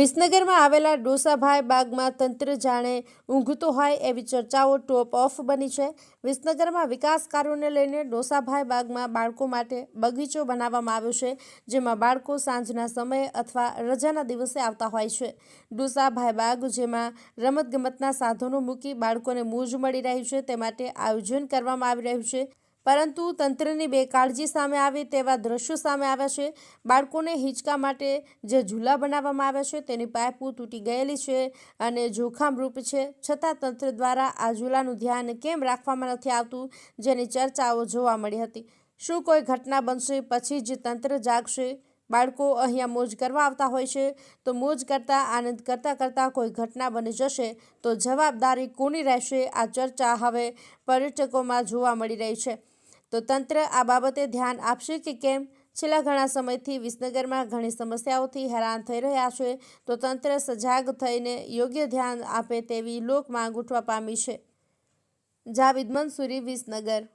વિસનગરમાં આવેલા ડોસાભાઈ બાગમાં તંત્ર જાણે ઊંઘતો હોય એવી ચર્ચાઓ ટોપ ઓફ બની છે. વિસનગરમાં વિકાસ કાર્યોને લઈને ડોસાભાઈ બાગમાં બાળકો માટે બગીચો બનાવવામાં આવ્યો છે, જેમાં બાળકો સાંજના સમયે અથવા રજાના દિવસે આવતા હોય છે. ડોસાભાઈ બાગ, જેમાં રમતગમતના સાધનો મૂકી બાળકોને મોજ મળી રહી છે, તે માટે આયોજન કરવામાં આવી રહ્યું છે. પરંતુ તંત્રની બેકાળજી સામે આવી તેવા દ્રશ્યો સામે આવ્યા છે. બાળકોને હિંચકા માટે જે ઝૂલા બનાવવામાં આવ્યા છે તેની પાઇપો તૂટી ગયેલી છે અને જોખમરૂપ છે. છતાં તંત્ર દ્વારા આ ઝૂલાનું ધ્યાન કેમ રાખવામાં નથી આવતું જેની ચર્ચાઓ જોવા મળી હતી. શું કોઈ ઘટના બનશે પછી જ તંત્ર જાગશે? બાળકો અહીંયા મોજ કરવા આવતા હોય છે, તો મોજ કરતાં, આનંદ કરતાં કરતાં કોઈ ઘટના બની જશે, તો જવાબદારી કોની રહેશે, આ ચર્ચા હવે પર્યટકોમાં જોવા મળી રહી છે. તો તંત્ર આ બાબતે ધ્યાન આપશે કે કેમ? છેલ્લા ઘણા સમયથી વિસનગરમાં ઘણી સમસ્યાઓથી હેરાન થઈ રહ્યા છે, તો તંત્ર સજાગ થઈને યોગ્ય ધ્યાન આપે તેવી લોક માંગ ઉઠવા પામી છે. જાવિદ મંસૂરી, વિસનગર.